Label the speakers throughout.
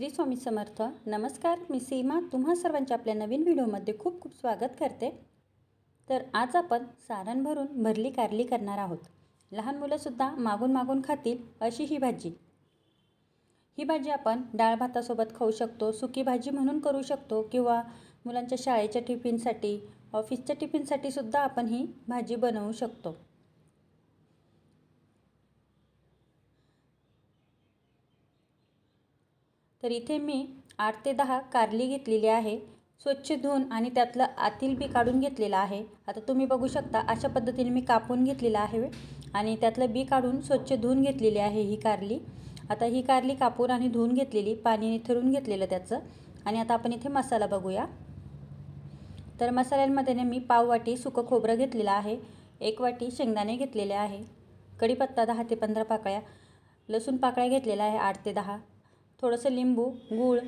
Speaker 1: श्री स्वामी समर्थ. नमस्कार मी सीमा. तुम्हा सर्वांच्या आपल्या नवीन व्हिडिओमध्ये खूप खूप स्वागत करते. तर आज आपण सारण भरून भरली कारली करणार आहोत. लहान मुलंसुद्धा मागून मागून खातील अशी ही भाजी. ही भाजी आपण डाळ भातासोबत खाऊ शकतो सुकी भाजी म्हणून करू शकतो किंवा मुलांच्या शाळेच्या टिफिनसाठी ऑफिसच्या टिफिनसाठी सुद्धा आपण ही भाजी बनवू शकतो. तर इथे मी आठ ते दहा कारली घेतलेली आहे. स्वच्छ धुवून आणि त्यातलं आतील बी काढून घेतलेलं आहे. आता तुम्ही बघू शकता अशा पद्धतीने मी कापून घेतलेलं आहे आणि त्यातलं बी काढून स्वच्छ धुवून घेतलेली आहे ही कारली. आता ही कारली कापून आणि धुवून घेतलेली पाणी थरून घेतलेलं त्याचं. आणि आता आपण इथे मसाला बघूया. तर मसाल्यांमध्ये मी पाव वाटी सुकं खोबरं घेतलेलं आहे. एक वाटी शेंगदाणे घेतलेले आहे. कढीपत्ता दहा ते पंधरा पाकळ्या. लसूण पाकळ्या घेतलेल्या आहे आठ ते दहा. थोडंसं लिंबू गूळ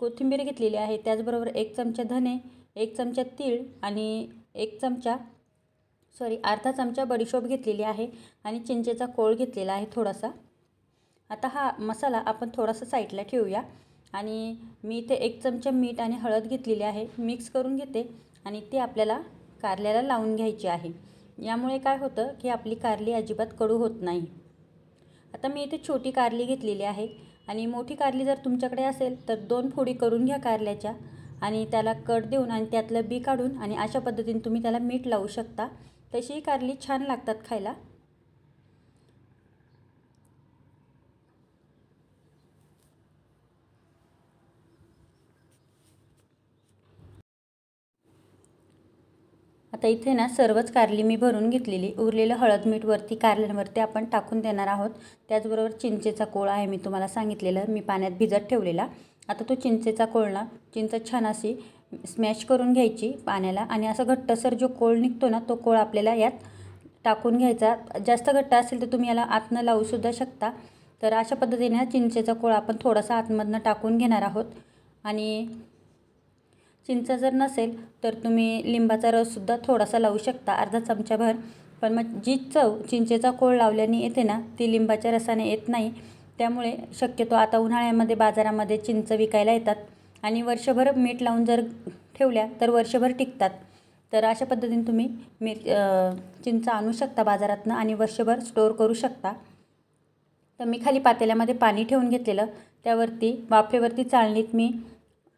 Speaker 1: कोथिंबीर घेतलेली आहे. त्याचबरोबर एक चमचा धने एक चमचा तीळ आणि एक चमचा सॉरी अर्धा चमचा बडीशोप घेतलेली आहे आणि चिंचेचा कोळ घेतलेला आहे थोडासा. आता हा मसाला आपण थोडासा साईडला ठेवूया आणि मी इथे एक चमचा मीठ आणि हळद घेतलेली आहे मिक्स करून घेते आणि ते आपल्याला कारल्याला लावून घ्यायची आहे. यामुळे काय होतं की आपली कारली अजिबात कडू होत नाही. आता मी इथे छोटी कारली घेतलेली आहे. आणि मोठी कारली जर तुमच्याकडे असेल तर दोन फोडी करून घ्या कारल्याच्या आणि त्याला कट देऊन आणि त्यातलं बी काढून आणि अशा पद्धतीने तुम्ही त्याला मीठ लावू शकता. तशीही कारली छान लागतात खायला. आता इथे ना सर्वच कारली मी भरून घेतलेली. उरलेलं हळद मीठ वरती कारल्यांवरती आपण टाकून देणार आहोत. त्याचबरोबर चिंचेचा कोळ आहे मी तुम्हाला सांगितलेलं. मी पाण्यात भिजत ठेवलेला. आता तो चिंचेचा कोळला चिंच छान अशी स्मॅश करून घ्यायची पाण्याला आणि असं घट्टसर जो कोळ निघतो ना तो कोळ आपल्याला यात टाकून घ्यायचा. जास्त घट्ट असेल तर तुम्ही याला आतनं लावूसुद्धा शकता. तर अशा पद्धतीने चिंचेचा कोळ आपण थोडासा आतमधनं टाकून घेणार आहोत. आणि चिंच जर नसेल तर तुम्ही लिंबाचा रससुद्धा थोडासा लावू शकता अर्धा चमचाभर. पण मग जी चव चिंचेचा कोळ लावल्याने येते ना ती लिंबाच्या रसाने येत नाही. त्यामुळे शक्यतो आता उन्हाळ्यामध्ये बाजारामध्ये चिंच विकायला येतात. आणि वर्षभर मीठ लावून जर ठेवल्या तर वर्षभर टिकतात. तर अशा पद्धतीने तुम्ही मी चिंच आणू शकता बाजारातनं आणि वर्षभर स्टोअर करू शकता. तर मी खाली पातेल्यामध्ये पाणी ठेवून घेतलेलं. त्यावरती वाफेवरती चाळणीत मी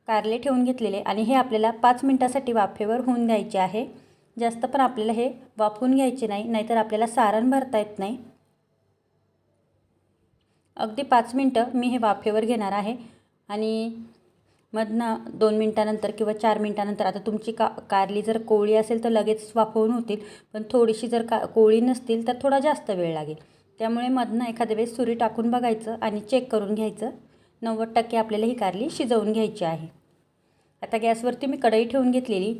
Speaker 1: कारले ठेवून घेतलेले आणि हे आपल्याला पाच मिनटासाठी वाफेवर होऊन द्यायचे आहे. जास्त पण आपल्याला हे वाफवून घ्यायचे नाही नाहीतर आपल्याला सारण भरता येत नाही. अगदी पाच मिनटं मी हे वाफेवर घेणार आहे आणि मधनं दोन मिनटानंतर किंवा चार मिनटानंतर आता तुमची का कारली जर कोवळी असेल तर लगेच वाफवून होतील पण थोडीशी जर का कोवळी नसतील तर थोडा जास्त वेळ लागेल. त्यामुळे मधनं एखाद्या वेळेस सुरी टाकून बघायचं आणि चेक करून घ्यायचं. नव्वद टक्के आपल्याला ही कारली शिजवून घ्यायची आहे. आता गॅसवरती मी कढई ठेवून घेतलेली.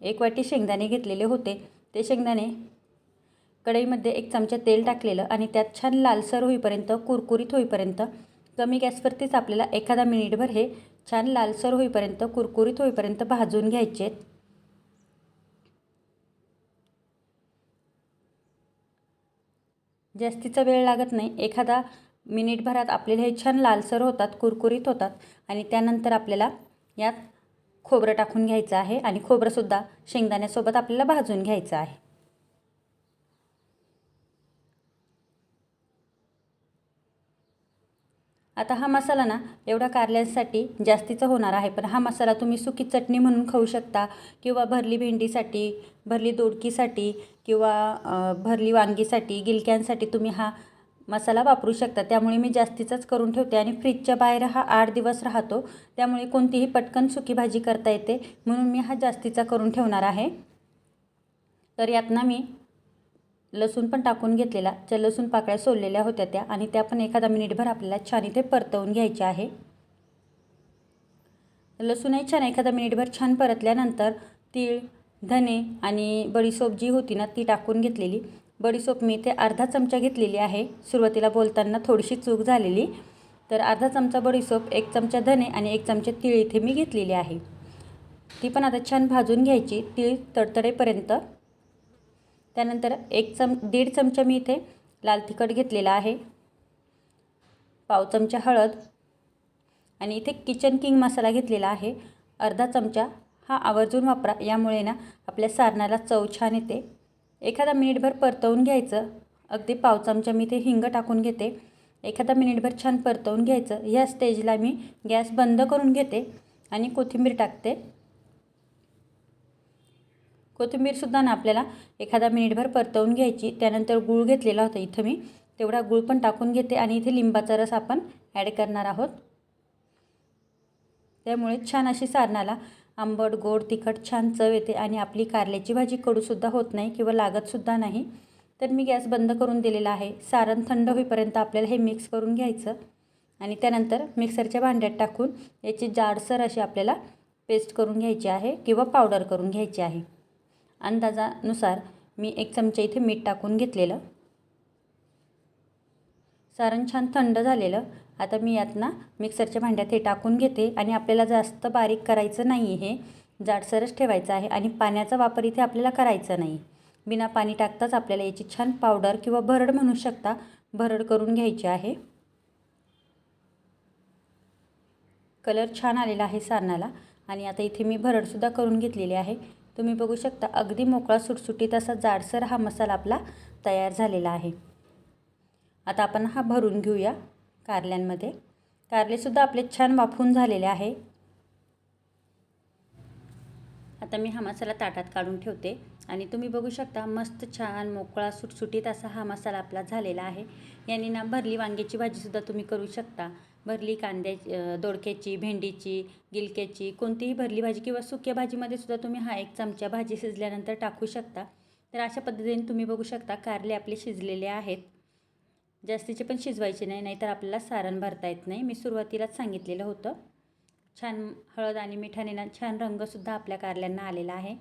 Speaker 1: एक वाटी शेंगदाणे घेतलेले होते. ते शेंगदाणे कढईमध्ये एक चमचा तेल टाकलेलं आणि त्यात छान लालसर होईपर्यंत कुरकुरीत होईपर्यंत कमी गॅसवरतीच आपल्याला एखादा मिनिटभर हे छान लालसर होईपर्यंत कुरकुरीत होईपर्यंत भाजून घ्यायचे आहेत. जास्तीचा वेळ लागत नाही. एखादा मिनिटभरात आपल्याला हे छान लालसर होतात कुरकुरीत होतात आणि त्यानंतर आपल्याला यात खोबरं टाकून घ्यायचं आहे आणि खोबरंसुद्धा शेंगदाण्यासोबत आपल्याला भाजून घ्यायचं आहे. आता हा मसाला ना एवढा कारल्यांसाठी जास्तीचा होणार आहे पण हा मसाला तुम्ही सुकी चटणी म्हणून खाऊ शकता किंवा भरली भेंडीसाठी भरली दोडकीसाठी किंवा भरली वांगीसाठी गिलक्यांसाठी तुम्ही हा मसाला वापरू शकता. त्यामुळे मी जास्तीचाच करून ठेवते आणि फ्रीजच्या बाहेर हा आठ दिवस राहतो. त्यामुळे कोणतीही पटकन सुकी भाजी करता येते. म्हणून मी हा जास्तीचा करून ठेवणार आहे. तर यातना मी लसूण पण टाकून घेतलेला. ज्या लसूण पाकळ्या सोललेल्या होत्या त्या आणि त्या पण एखादा मिनिटभर आपल्याला छान इथे परतवून घ्यायच्या आहे. लसूणही छान एखादा मिनिटभर छान परतल्यानंतर तीळ धने आणि बडीसोप जी होती ना ती टाकून घेतलेली. बडीसोप मी इथे अर्धा चमचा घेतलेली आहे. सुरुवातीला बोलताना थोडीशी चूक झालेली. तर अर्धा चमचा बडीसोप एक चमचा धने आणि एक चमचा तीळ इथे मी घेतलेली आहे. ती पण आता छान भाजून घ्यायची. तीळ तडतडेपर्यंत. त्यानंतर एक चम दीड चमचा मी इथे लाल तिखट घेतलेला आहे. पाव चमचा हळद. आणि इथे किचन किंग मसाला घेतलेला आहे. अर्धा चमचा हा आवर्जून वापरा. यामुळे ना आपल्या सारणाला चव छान येते. एखादा मिनिटभर परतवून घ्यायचं. अगदी पाव चमचा मी ते हिंग टाकून घेते. एखादा मिनिटभर छान परतवून घ्यायचं. ह्या स्टेजला मी गॅस बंद करून घेते आणि कोथिंबीर टाकते. कोथिंबीरसुद्धा ना आपल्याला एखादा मिनिटभर परतवून घ्यायची. त्यानंतर गूळ घेतलेला होता इथं मी. तेवढा गूळ पण टाकून घेते आणि इथे लिंबाचा रस आपण ॲड करणार आहोत. त्यामुळे छान अशी सारणाला आंबट गोड तिखट छान चव येते आणि आपली कारल्याची भाजी कडूसुद्धा होत नाही किंवा लागतसुद्धा नाही. तर मी गॅस बंद करून दिलेला आहे. सारण थंड होईपर्यंत आपल्याला हे मिक्स करून घ्यायचं आणि त्यानंतर मिक्सरच्या भांड्यात टाकून याची जाडसर अशी आपल्याला पेस्ट करून घ्यायची आहे किंवा पावडर करून घ्यायची आहे. अंदाजानुसार मी एक चमचा इथे मीठ टाकून घेतलेलं. सारण छान थंड झालेलं. आता मी यात ना मिक्सरच्या भांड्यात हे टाकून घेते आणि आपल्याला जास्त बारीक करायचं नाही हे. जाडसरच ठेवायचं आहे आणि पाण्याचा वापर इथे आपल्याला करायचा नाही. बिना पाणी टाकताच आपल्याला याची छान पावडर किंवा भरड म्हणू शकता भरड करून घ्यायची आहे. कलर छान आलेला आहे सारणाला आणि आता इथे मी भरडसुद्धा करून घेतलेली आहे. तुम्ही बघू शकता अगदी मोकळा सुटसुटीत असा जाडसर हा मसाला आपला तयार झालेला आहे. आता आपण हा भरून घेऊया. कारल्यांमध्ये. कारलेसुद्धा आपले छान वाफून झालेले आहे. आता मी हा मसाला ताटात काढून ठेवते. आणि तुम्ही बघू शकता मस्त छान मोकळा सुटसुटीत असा हा मसाला आपला झालेला आहे. याने ना भरली वांग्याची भाजीसुद्धा तुम्ही करू शकता. भरली कांद्या दोडक्याची भेंडीची गिलक्याची कोणतीही भरली भाजी किंवा सुक्या भाजीमध्ये सुद्धा तुम्ही हा एक चमचा भाजी शिजल्यानंतर टाकू शकता. तर अशा पद्धतीने तुम्ही बघू शकता कारले आपले शिजलेले आहेत. जास्तीचे पण शिजवायचे नाही नाहीतर आपल्याला सारण भरता येत नाही. मी सुरुवातीलाच सांगितलेलं होतं. छान हळद आणि मिठाने ना छान रंगसुद्धा आपल्या कारल्यांना आलेला आहे.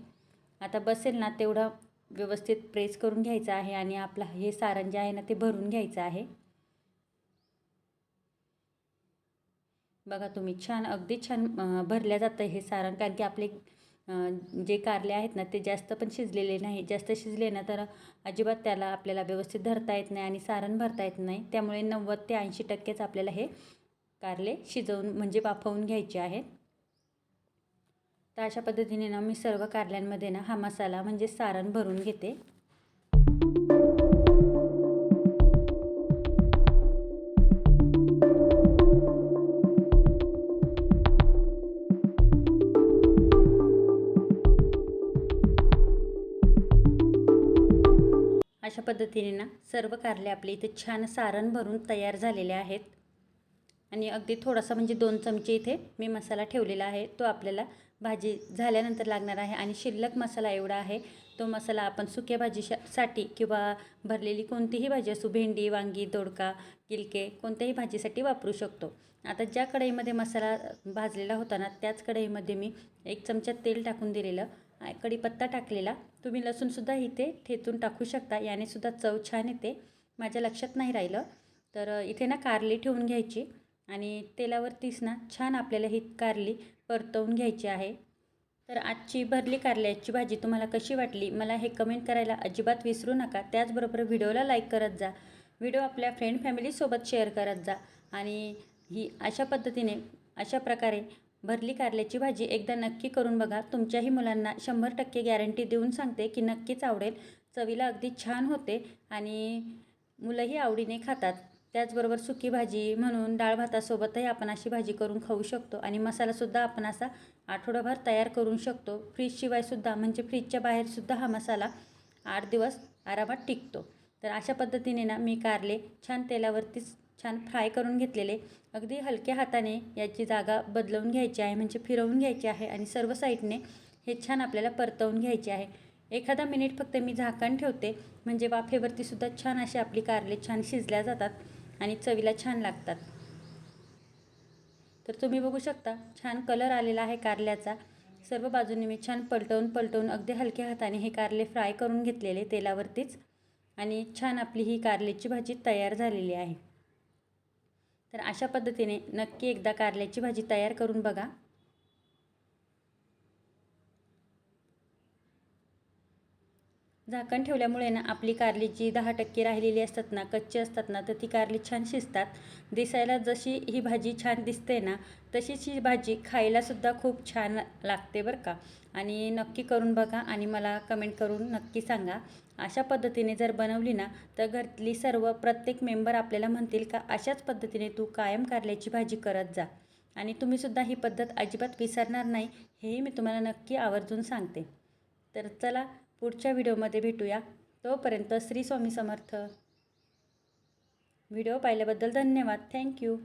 Speaker 1: आता बसेल ना तेवढं व्यवस्थित प्रेस करून घ्यायचं आहे आणि आपलं हे सारण जे आहे ना ते भरून घ्यायचं आहे. बघा तुम्ही छान अगदी छान भरल्या जातं हे सारण. कारण की आपले जे कारले आहेत ना ते जास्त पण शिजलेले नाही. जास्त शिजले ना तर अजिबात त्याला आपल्याला व्यवस्थित धरता येत नाही आणि सारण भरता येत नाही. त्यामुळे नव्वद ते ऐंशी टक्केच आपल्याला हे कारले शिजवून म्हणजे वाफवून घ्यायचे आहेत. तर अशा पद्धतीने ना मी सर्व कारल्यांमध्ये ना हा मसाला म्हणजे सारण भरून घेते. पद्धतीने ना सर्व कारले आपले इथे छान सारण भरून तयार झालेले आहेत. आणि अगदी थोडासा म्हणजे दोन चमचे इथे मी मसाला ठेवलेला आहे. तो आपल्याला भाजी झाल्यानंतर लागणार आहे आणि शिल्लक मसाला एवढा आहे. तो मसाला आपण सुक्या भाजीसाठी किंवा भरलेली कोणतीही भाजी असू भेंडी वांगी दोडका गिलके कोणत्याही भाजीसाठी वापरू शकतो. आता ज्या कढईमध्ये मसाला भाजलेला होता ना त्याच कढईमध्ये मी एक चमचा तेल टाकून दिलेलं कढीपत्ता टाकलेला. तुम्ही लसूणसुद्धा इथे ठेचून टाकू शकता. याने सुद्धा चव छान येते. माझ्या लक्षात नाही राहिलं. तर इथे ना कारली ठेवून घ्यायची. आणि तेलावरतीच ना छान आपल्याला ही कारली परतवून घ्यायची आहे. तर आजची भरली कारल्याची भाजी तुम्हाला कशी वाटली? मला हे कमेंट करायला अजिबात विसरू नका. त्याचबरोबर व्हिडिओला लाईक करत जा. व्हिडिओ आपल्या फ्रेंड फॅमिलीसोबत शेअर करत जा. आणि ही अशा पद्धतीने अशा प्रकारे भरली कारल्याची भाजी एकदा नक्की करून बघा. तुमच्याही मुलांना शंभर टक्के गॅरंटी देऊन सांगते की नक्कीच आवडेल. चवीला अगदी छान होते आणि मुलंही आवडीने खातात. त्याचबरोबर सुकी भाजी म्हणून डाळ भातासोबतही आपण अशी भाजी करून खाऊ शकतो आणि मसालासुद्धा आपण असा आठवडाभर तयार करू शकतो. फ्रीजशिवायसुद्धा म्हणजे फ्रीजच्या बाहेरसुद्धा हा मसाला आठ दिवस आरामात टिकतो. तर अशा पद्धतीने ना मी कारले छान तेलावरतीच छान फ्राय करून घेतलेले. अगदी हलक्या हाताने याची जागा बदलवून घ्यायची आहे म्हणजे फिरवून घ्यायची आहे आणि सर्व साईडने हे छान आपल्याला परतवून घ्यायचे आहे. एखादा मिनिट फक्त मी झाकण ठेवते म्हणजे वाफेवरती सुद्धा छान असे आपली कारले छान शिजल्या जातात आणि चवीला छान लागतात. तर तुम्ही बघू शकता छान कलर आलेला आहे कारल्याचा. सर्व बाजूने मी छान पलटवून पलटवून अगदी हलक्या हाताने हे कारले फ्राय करून घेतलेले तेलावरतीच आणि छान आपली ही कारल्याची भाजी तयार झालेली आहे. तर अशा पद्धतीने नक्की एकदा कारल्याची भाजी तयार करून बघा. झाकण ठेवल्यामुळे ना आपली कारली जी दहा टक्के राहिलेली असतात ना कच्ची असतात ना तर ती कारली छान शिजतात. दिसायला जशी ही भाजी छान दिसते ना तशीच ही भाजी खायलासुद्धा खूप छान लागते बरं का. आणि नक्की करून बघा आणि मला कमेंट करून नक्की सांगा. अशा पद्धतीने जर बनवली ना तर घरातली सर्व प्रत्येक मेंबर आपल्याला म्हणतील का अशाच पद्धतीने तू कायम कारल्याची भाजी करत जा. आणि तुम्हीसुद्धा ही पद्धत अजिबात विसरणार नाही हेही मी तुम्हाला नक्की आवर्जून सांगते. तर चला पुढच्या व्हिडिओमध्ये भेटूया. तोपर्यंत श्री स्वामी समर्थ. व्हिडिओ पाहिल्याबद्दल धन्यवाद. थँक्यू